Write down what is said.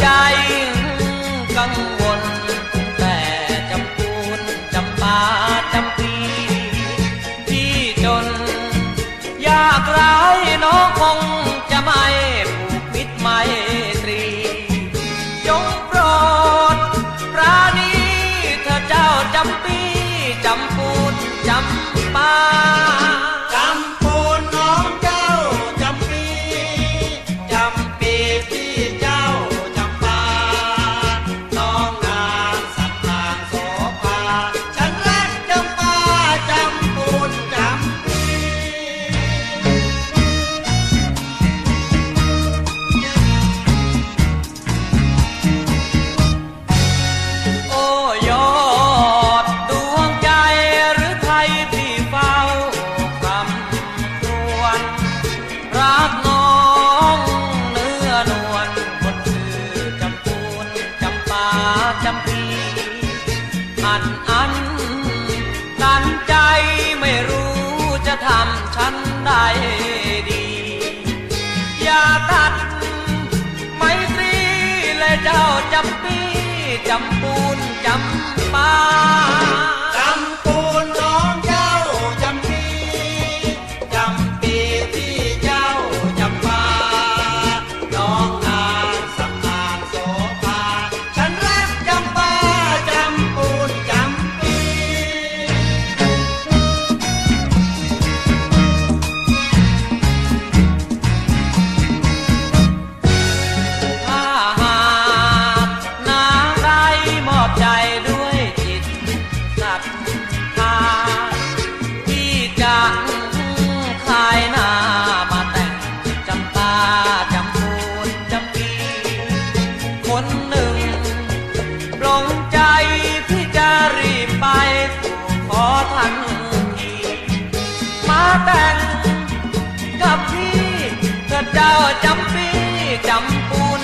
ใจกังวล แต่จำปูนจำปาจำปีที่จน ยากไร้ อันอันตันใจไม่รู้จะทำฉันได้ดี อย่าตัดไม่ตรีเลยเจ้าจำปีจำปูนจำปา จำพูนจำปีคนหนึ่งปลงใจที่จะรีบไปขอทันทีมาแต่งกับพี่เกิเจ้าจำปีจำปูน